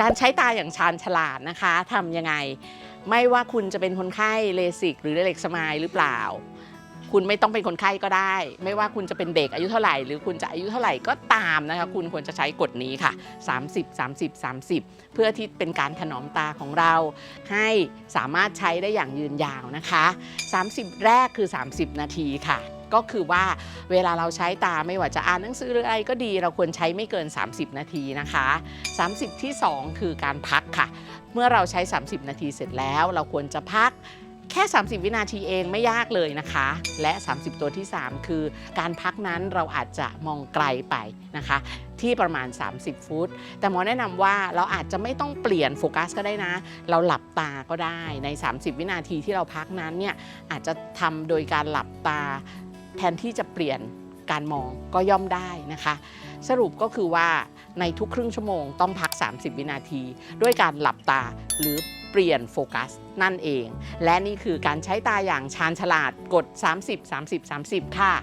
การใช้ตาอย่างชาญฉลาดนะคะทำยังไง ไม่ว่าคุณจะเป็นคนไข้เลสิกหรือเล็กสมายหรือเปล่า คุณไม่ต้องเป็นคนไข้ก็ได้ ไม่ว่าคุณจะเป็นเด็กอายุเท่าไหร่ หรือคุณจะอายุเท่าไหร่ก็ตามนะคะคุณควรจะใช้กฎนี้ค่ะ 30 30 30 เพื่อที่เป็นการถนอมตาของเรา ให้สามารถใช้ได้อย่างยืนยาวนะคะ 30 แรกคือ 30 นาทีค่ะ ก็คือว่า เวลาเราใช้ตาไม่ว่าจะอ่านหนังสือหรืออะไรก็ดี เราควรใช้ไม่เกิน 30 นาทีนะคะ 30 ที่ 2 คือการพักค่ะ เมื่อเราใช้ 30 นาทีเสร็จแล้ว เราควรจะพักแค่ 30 วินาทีเองไม่ยากเลยนะคะ และ 30 ตัวที่ 3 คือ การพักนั้นเราอาจจะมองไกลไปนะคะ ที่ประมาณ 30 ฟุต แต่หมอแนะนำว่าเราอาจจะไม่ต้องเปลี่ยนโฟกัสก็ได้นะ เราหลับตาก็ได้ใน 30 วินาทีที่เราพักนั้นเนี่ยอาจจะทำโดยการหลับตา แทนที่จะเปลี่ยนการมองก็ย่อมได้นะคะ สรุปก็คือว่าในทุกครึ่งชั่วโมงต้องพัก 30 วินาที ด้วยการหลับตาหรือเปลี่ยนโฟกัสนั่นเอง และนี่คือการใช้ตาอย่างชาญฉลาดกด 30 30 30 ค่ะ